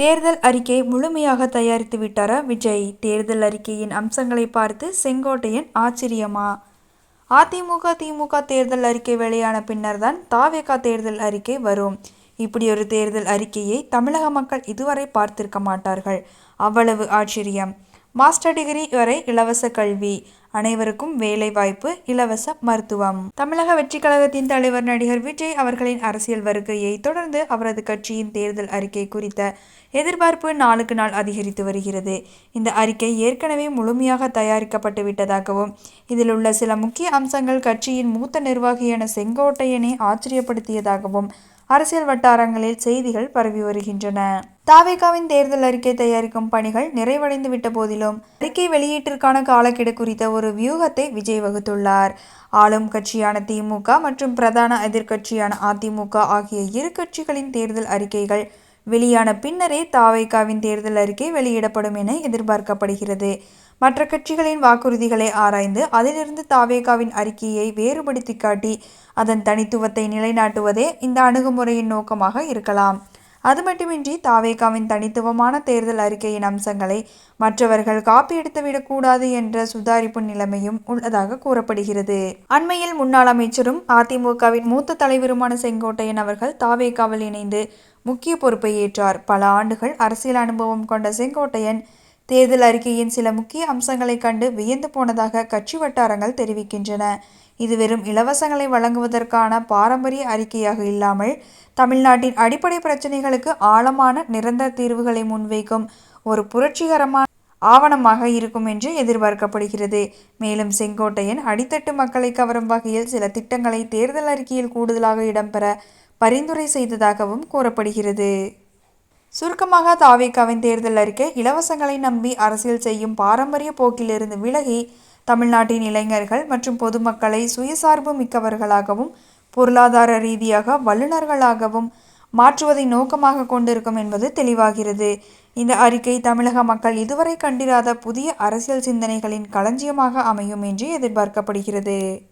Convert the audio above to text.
தேர்தல் அறிக்கை முழுமையாக தயாரித்து விட்டாரா விஜய்? தேர்தல் அறிக்கையின் அம்சங்களை பார்த்து செங்கோட்டையன் ஆச்சரியமா? அதிமுக திமுக தேர்தல் அறிக்கை வெளியான பின்னர்தான் தாவேகா தேர்தல் அறிக்கை வரும். இப்படி ஒரு தேர்தல் அறிக்கையை தமிழக மக்கள் இதுவரை பார்த்திருக்க மாட்டார்கள். அவ்வளவு ஆச்சரியம். மாஸ்டர் டிகிரி வரை இலவச கல்வி. அனைவருக்கும் வேலை வாய்ப்பு இலவச மருத்துவம். தமிழக வெற்றி கழகத்தின் தலைவர் நடிகர் விஜய் அவர்களின் அரசியல் வருகையை தொடர்ந்து அவரது கட்சியின் தேர்தல் அறிக்கை குறித்த எதிர்பார்ப்பு நாளுக்கு நாள் அதிகரித்து வருகிறது. இந்த அறிக்கை ஏற்கனவே முழுமையாக தயாரிக்கப்பட்டு விட்டதாகவும் இதில் உள்ள சில முக்கிய அம்சங்கள் கட்சியின் மூத்த நிர்வாகியான செங்கோட்டையனை ஆச்சரியப்படுத்தியதாகவும் அரசியல் வட்டாரங்களில் செய்திகள் பரவி வருகின்றன. தாவேகாவின் தேர்தல் அறிக்கை தயாரிக்கும் பணிகள் நிறைவடைந்து விட்ட போதிலும் அறிக்கை வெளியீட்டிற்கான காலக்கெடு குறித்த ஒரு வியூகத்தை விஜய் வகுத்துள்ளார். ஆளும் கட்சியான திமுக மற்றும் பிரதான எதிர்க்கட்சியான அதிமுக ஆகிய இரு கட்சிகளின் தேர்தல் அறிக்கைகள் வெளியான பின்னரே தாவைக்காவின் தேர்தல் அறிக்கை வெளியிடப்படும் என எதிர்பார்க்கப்படுகிறது. மற்ற கட்சிகளின் வாக்குறுதிகளை ஆராய்ந்து அதிலிருந்து தாவேகாவின் அறிக்கையை வேறுபடுத்தி காட்டி அதன் தனித்துவத்தை நிலைநாட்டுவதே இந்த அணுகுமுறையின் நோக்கமாக இருக்கலாம். அது மட்டுமின்றி தாவேகாவின் தனித்துவமான தேர்தல் அறிக்கையின் அம்சங்களை மற்றவர்கள் காப்பி எடுத்துவிடக்கூடாது என்ற சுதாரிப்பு நிலைமையும் உள்ளதாக கூறப்படுகிறது. அண்மையில் முன்னாள் அமைச்சரும் அதிமுகவின் மூத்த தலைவருமான செங்கோட்டையன் அவர்கள் தாவேகாவில் இணைந்து முக்கிய பொறுப்பை ஏற்றார். பல ஆண்டுகள் அரசியல் அனுபவம் கொண்ட செங்கோட்டையன் தேர்தல் அறிக்கையின் சில முக்கிய அம்சங்களை கண்டு வியந்து போனதாக கட்சி வட்டாரங்கள் தெரிவிக்கின்றன. இது வெறும் இலவசங்களை வழங்குவதற்கான பாரம்பரிய அறிக்கையாக இல்லாமல் தமிழ்நாட்டின் அடிப்படை பிரச்சனைகளுக்கு ஆழமான நிரந்தர தீர்வுகளை முன்வைக்கும் ஒரு புரட்சிகரமான ஆவணமாக இருக்கும் என்று எதிர்பார்க்கப்படுகிறது. மேலும் செங்கோட்டையன் அடித்தட்டு மக்களை கவரும் வகையில் சில திட்டங்களை தேர்தல் அறிக்கையில் கூடுதலாக இடம்பெற பரிந்துரை செய்ததாகவும் கூறப்படுகிறது. சுருக்கமாக தாவேக்காவின் தேர்தல் அறிக்கை இலவசங்களை நம்பி அரசியல் செய்யும் பாரம்பரிய போக்கிலிருந்து விலகி தமிழ்நாட்டின் இளைஞர்கள் மற்றும் பொதுமக்களை சுயசார்பு மிக்கவர்களாகவும் பொருளாதார ரீதியாக வல்லுநர்களாகவும் மாற்றுவதை நோக்கமாக கொண்டிருக்கும் என்பது தெளிவாகிறது. இந்த அறிக்கை தமிழக மக்கள் இதுவரை கண்டிராத புதிய அரசியல் சிந்தனைகளின் களஞ்சியமாக அமையும் என்று எதிர்பார்க்கப்படுகிறது.